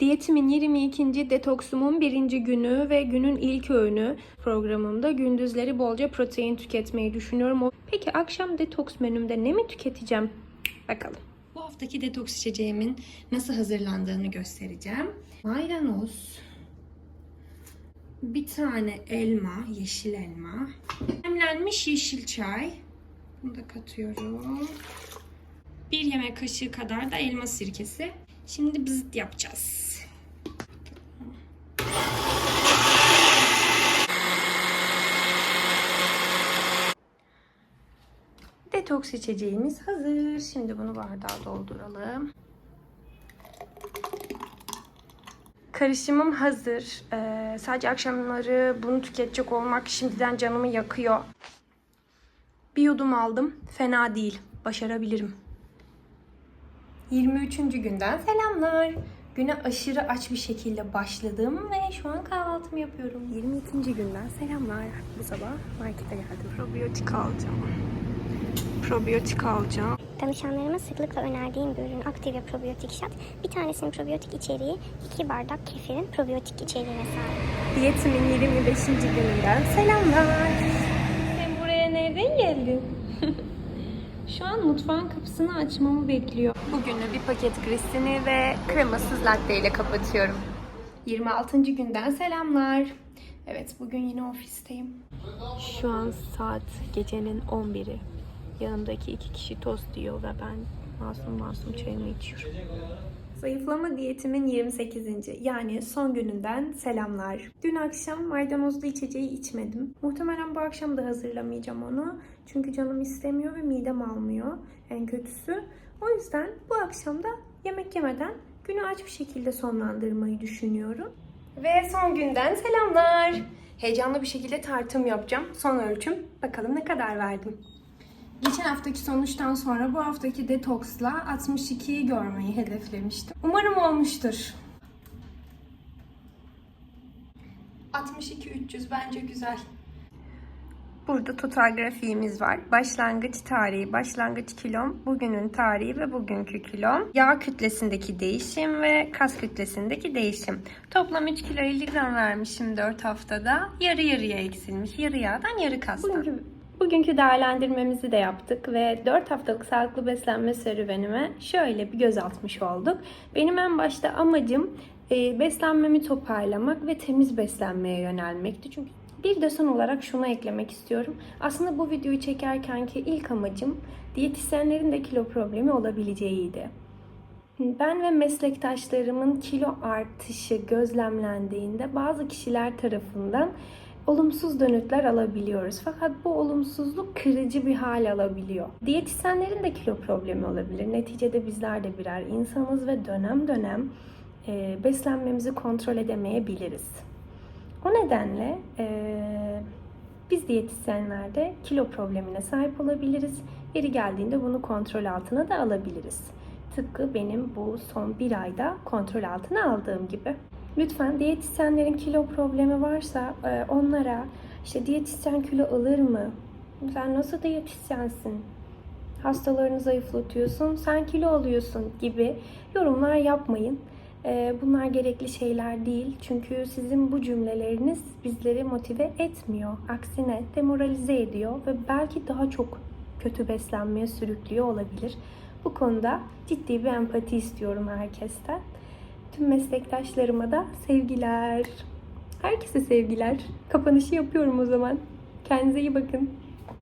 Diyetimin 22. detoksumun birinci günü ve günün ilk öğünü programımda gündüzleri bolca protein tüketmeyi düşünüyorum. Peki akşam detoks menümde ne mi tüketeceğim? Bakalım. Bu haftaki detoks içeceğimin nasıl hazırlandığını göstereceğim. Maydanoz, bir tane elma, yeşil elma, demlenmiş yeşil çay. Bunu da katıyorum. Bir yemek kaşığı kadar da elma sirkesi. Şimdi bızıt yapacağız. Detoks içeceğimiz hazır. Şimdi bunu bardağa dolduralım. Karışımım hazır. Ee, sadece akşamları bunu tüketecek olmak şimdiden canımı yakıyor. Bir yudum aldım. Fena değil. Başarabilirim. 23. günden selamlar. Güne aşırı aç bir şekilde başladım ve şu an kahvaltımı yapıyorum. 22. günden selamlar. Bu sabah markete geldim. Probiyotik alacağım. Probiyotik alacağım. Danışanlarıma sıklıkla önerdiğim bir ürün Active Probiyotik Shot. Bir tanesinin probiyotik içeriği, iki bardak kefirin probiyotik içeriğine sahip. Diyetimin 25. gününden selamlar. Sen buraya nereden geldin? Şu an mutfağın kapısını açmamı bekliyor. Bugünü bir paket grissini ve kremasız latte ile kapatıyorum. 26. günden selamlar. Evet bugün yine ofisteyim. Şu an saat gecenin 11'i. Yanımdaki iki kişi tost yiyor ve ben masum masum çayımı içiyorum. Zayıflama diyetimin 28. yani son gününden selamlar. Dün akşam maydanozlu içeceği içmedim. Muhtemelen bu akşam da hazırlamayacağım onu. Çünkü canım istemiyor ve midem almıyor en kötüsü. O yüzden bu akşam da yemek yemeden günü aç bir şekilde sonlandırmayı düşünüyorum. Ve son günden selamlar. Heyecanlı bir şekilde tartım yapacağım. Son ölçüm. Bakalım ne kadar verdim. Geçen haftaki sonuçtan sonra bu haftaki detoksla 62'yi görmeyi hedeflemiştim. Umarım olmuştur. 62 300 bence güzel. Burada total grafiğimiz var. Başlangıç tarihi, başlangıç kilom, bugünün tarihi ve bugünkü kilom. Yağ kütlesindeki değişim ve kas kütlesindeki değişim. Toplam 3 kilo 50 gram vermişim 4 haftada. Yarı yarıya eksilmiş. Yarı yağdan yarı kastan. Bugünkü, bugünkü değerlendirmemizi de yaptık ve 4 haftalık sağlıklı beslenme serüvenime şöyle bir göz atmış olduk. Benim en başta amacım e, beslenmemi toparlamak ve temiz beslenmeye yönelmekti. Çünkü bir de son olarak şunu eklemek istiyorum. Aslında bu videoyu çekerken ki ilk amacım diyetisyenlerin de kilo problemi olabileceğiydi. Ben ve meslektaşlarımın kilo artışı gözlemlendiğinde bazı kişiler tarafından olumsuz dönütler alabiliyoruz. Fakat bu olumsuzluk kırıcı bir hal alabiliyor. Diyetisyenlerin de kilo problemi olabilir. Neticede bizler de birer insanız ve dönem dönem e, beslenmemizi kontrol edemeyebiliriz. O nedenle eee, biz diyetisyenlerde kilo problemine sahip olabiliriz. Yeri geldiğinde bunu kontrol altına da alabiliriz. Tıpkı benim bu son bir ayda kontrol altına aldığım gibi. Lütfen diyetisyenlerin kilo problemi varsa eee, onlara işte diyetisyen kilo alır mı? Sen nasıl diyetisyensin? Hastalarını zayıflatıyorsun, sen kilo alıyorsun gibi yorumlar yapmayın. Ee, Bunlar gerekli şeyler değil. Çünkü sizin bu cümleleriniz bizleri motive etmiyor. Aksine demoralize ediyor ve belki daha çok kötü beslenmeye sürüklüyor olabilir. Bu konuda ciddi bir empati istiyorum herkesten. Tüm meslektaşlarıma da sevgiler. Herkese sevgiler. Kapanışı yapıyorum o zaman. Kendinize iyi bakın.